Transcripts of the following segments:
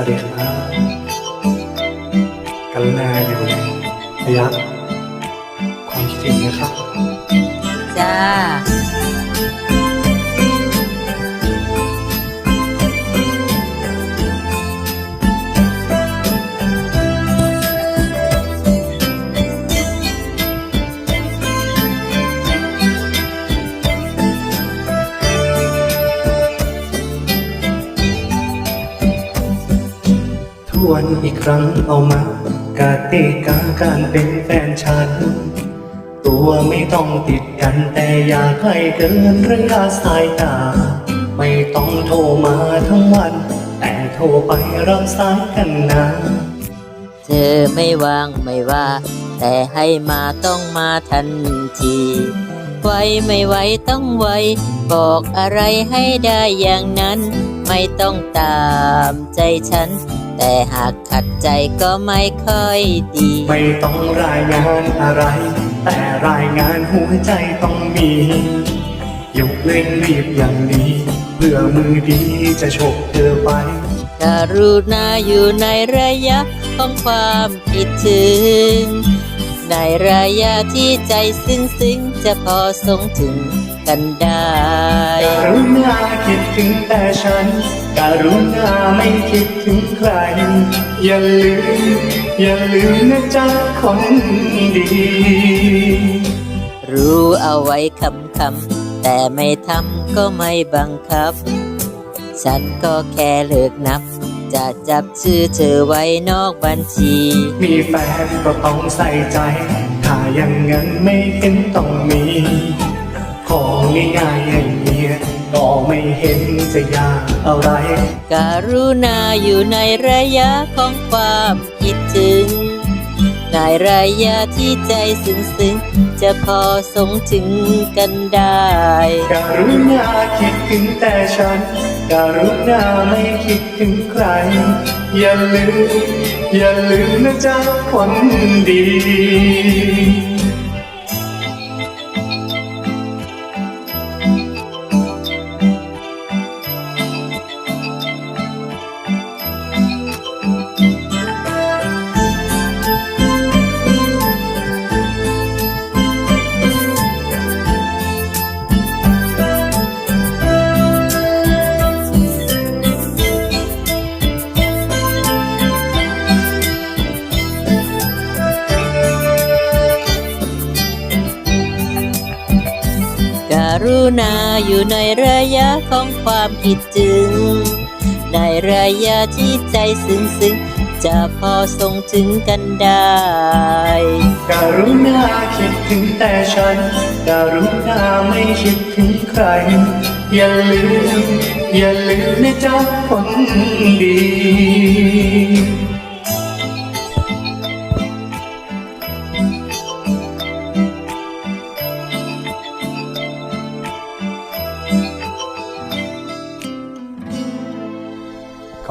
วัสดีครับกันนาอยู่ในระยะความคิดถึงนะครับ จ้า วนอีกครั้งเอามากาติกาการเป็นแฟนฉัน ตัวไม่ต้องติดกันแต่อย่าใกล้เกินระยะสายตา ไม่ต้องโทรมาทั้งวัน แต่โทรไปรับสายกันนะเธอไม่ว่างไม่ว่า แต่ให้มาต้องมาทันที ไวไม่ไวต้องไวบอกอะไรให้ได้อย่างนั้น ไม่ต้องตามใจฉัน แต่หากขัดใจก็ไม่ค่อยดี ไม่ต้องรายงานอะไร แต่รายงานหัวใจต้องมียกเร่งรีบอย่างนี้เพื่อมือดีจะฉกเธอไปกรุณาอยู่ในระยะของความคิดถึง ในระยะที่ใจซึ้งซึ้งๆจะพอส่งถึง กันได้กรุณาคิดถึงแต่ฉันกรุณาไม่คิดถึงใคร อย่าลืม อย่าลืมนะจ๊ะคนดี รู้เอาไว้คำคำๆแต่ไม่ทำก็ไม่บังคับ ฉันก็แค่เลิกนับ จะจับชื่อเธอไว้นอกบัญชี มีแฟนก็ต้องใส่ใจ ถ้าอย่างนั้นไม่เห็นต้องมีขอ ง่ายๆอย่างเนี้ยก็ไม่เห็นจะยากอะไรกรุณาอยู่ในระยะของความคิดถึง ในระยะที่ใจซึ้งซึ้งจะพอสงถึงกันได้กรุณาคิดถึงแต่ฉันกรุณาไม่คิดถึงใคร อย่าลืม อย่าลืมนะจ๊ะคนดี รุณาอยู่ในระยะของความคิดถึง ในระยะที่ใจซึ้งซึ้งจะพอส่งถึงกันได้กรุณาคิดถึงแต่ฉันกรุณาไม่คิดถึงใคร อย่าลืม อย่าลืมนะจ๊ะคนดี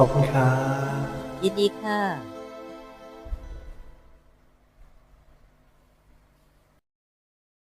ขอบคุณครับยินดีค่ะ